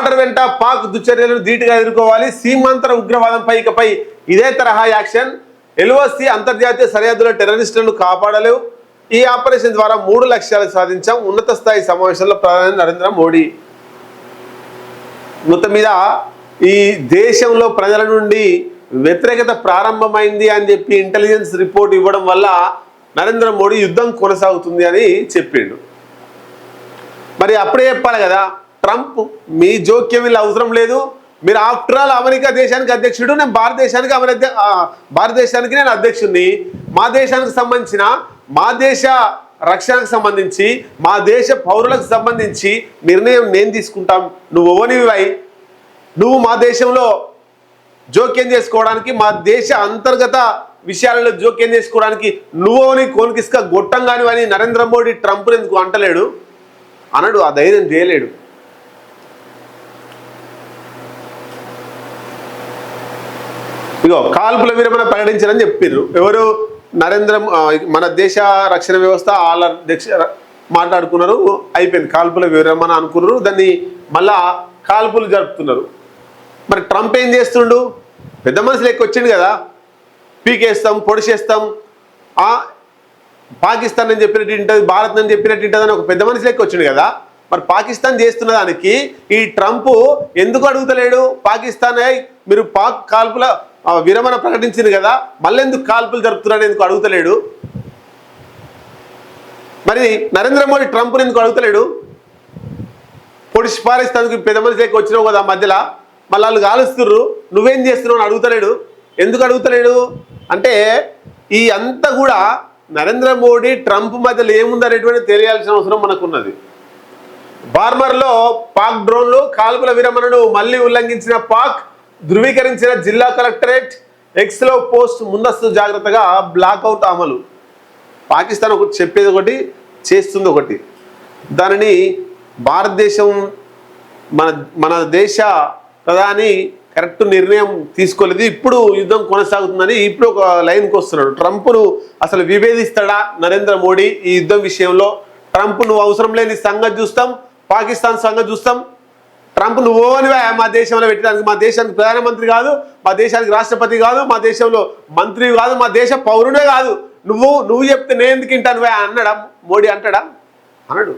Border వెంట పాక్ దుశ్చర్యలను ధీటుగా ఎదుర్కోవాలి. సీమాంతర ఉగ్రవాదంపై ఇకపై ఇదే తరహా యాక్షన్. ఎల్ఓసి అంతర్జాతీయ సరిహద్దుల టెర్రరిస్టులను కాపాడలేవు. ఈ ఆపరేషన్ ద్వారా మూడు లక్ష్యాలు సాధించాం. ఉన్నత స్థాయి సమావేశంలో ప్రధాని నరేంద్ర మోడీ. మొత్తం మీద ఈ దేశంలో ప్రజల నుండి వ్యతిరేకత ప్రారంభమైంది అని చెప్పి ఇంటెలిజెన్స్ రిపోర్ట్ ఇవ్వడం వల్ల నరేంద్ర మోడీ యుద్ధం కొనసాగుతుంది అని చెప్పిండు. మరి అప్పుడే చెప్పాలి కదా ట్రంప్ మీ జోక్యం వీళ్ళు అవసరం లేదు. మీరు ఆఫ్టర్ ఆల్ అమెరికా దేశానికి అధ్యక్షుడు నేను భారతదేశానికి అమెరికా భారతదేశానికి నేను అధ్యక్షుడిని మా దేశానికి సంబంధించిన మా దేశ రక్షణకు సంబంధించి మా దేశ పౌరులకు సంబంధించి నిర్ణయం నేను తీసుకుంటాం. నువ్వు ఓనివై నువ్వు మా దేశంలో జోక్యం చేసుకోవడానికి మా దేశ అంతర్గత విషయాలలో జోక్యం చేసుకోవడానికి నువ్వుని కోనికిస్క గొట్టం కానివని నరేంద్ర మోడీ ట్రంప్ ఎందుకు అంటలేడు? అనడు ఆ ధైర్యం చేయలేడు ఇగో కాల్పుల విరమణ ప్రకటించారని చెప్పారు ఎవరు నరేంద్ర మన దేశ రక్షణ వ్యవస్థ వాళ్ళ దక్ష మాట్లాడుకున్నారు అయిపోయింది. కాల్పుల విరమణ అనుకున్నారు దాన్ని మళ్ళా కాల్పులు జరుపుతున్నారు. మరి ట్రంప్ ఏం చేస్తుండు? పెద్ద మనుషులు లెక్క వచ్చిండు కదా. పీకేస్తాం పొడిచేస్తాం ఆ పాకిస్తాన్ అని చెప్పినట్టు ఉంటుంది భారత్ అని చెప్పినట్టు ఉంటుంది అని ఒక పెద్ద మనిషి లెక్క వచ్చిండు కదా. మరి పాకిస్తాన్ చేస్తున్న దానికి ఈ ట్రంప్ ఎందుకు అడుగుతలేడు? పాకిస్తాన్ మీరు పాక్ కాల్పుల విరమణ ప్రకటించింది కదా మళ్ళీ ఎందుకు కాల్పులు జరుపుతున్నాడు ఎందుకు అడుగుతలేడు? మరి నరేంద్ర మోడీ ట్రంప్ని ఎందుకు అడుగుతలేడు? పొడిచి పారేస్తానికి పెద్ద మనిషి వచ్చినావు కదా మధ్యలో మళ్ళీ వాళ్ళు కాలుస్తుర్రు నువ్వేం చేస్తున్నావు అని అడుగుతలేడు. ఎందుకు అడుగుతలేడు? అంటే ఈ అంతా కూడా నరేంద్ర మోడీ ట్రంప్ మధ్యలో ఏముందనేటువంటి తెలియాల్సిన అవసరం మనకున్నది. బార్మర్లో పాక్ డ్రోన్లు కాల్పుల విరమణను మళ్ళీ ఉల్లంఘించిన పాక్ ధృవీకరించిన జిల్లా కలెక్టరేట్ ఎక్స్లో పోస్ట్ ముందస్తు జాగ్రత్తగా బ్లాక్అవుట్ అమలు. పాకిస్తాన్ ఒకటి చెప్పేది ఒకటి చేస్తుంది ఒకటి. దానిని భారతదేశం మన మన దేశ ప్రధాని కరెక్ట్ నిర్ణయం తీసుకోలేదు. ఇప్పుడు యుద్ధం కొనసాగుతుందని ఇప్పుడు ఒక లైన్కి వస్తున్నాడు. ట్రంప్ను అసలు విభేదిస్తాడా నరేంద్ర మోడీ ఈ యుద్ధం విషయంలో? ట్రంప్ నువ్వు అవసరం లేని సంగతి చూస్తాం పాకిస్తాన్ సంగతి చూస్తాం ట్రంప్ నువ్వు అనివా మా దేశంలో పెట్టడానికి మా దేశానికి ప్రధానమంత్రి కాదు మా దేశానికి రాష్ట్రపతి కాదు మా దేశంలో మంత్రి కాదు మా దేశ పౌరుడే కాదు. నువ్వు నువ్వు చెప్తే నేను ఎందుకు వింటాను అన్నాడా మోడీ అంటాడా? అనడు.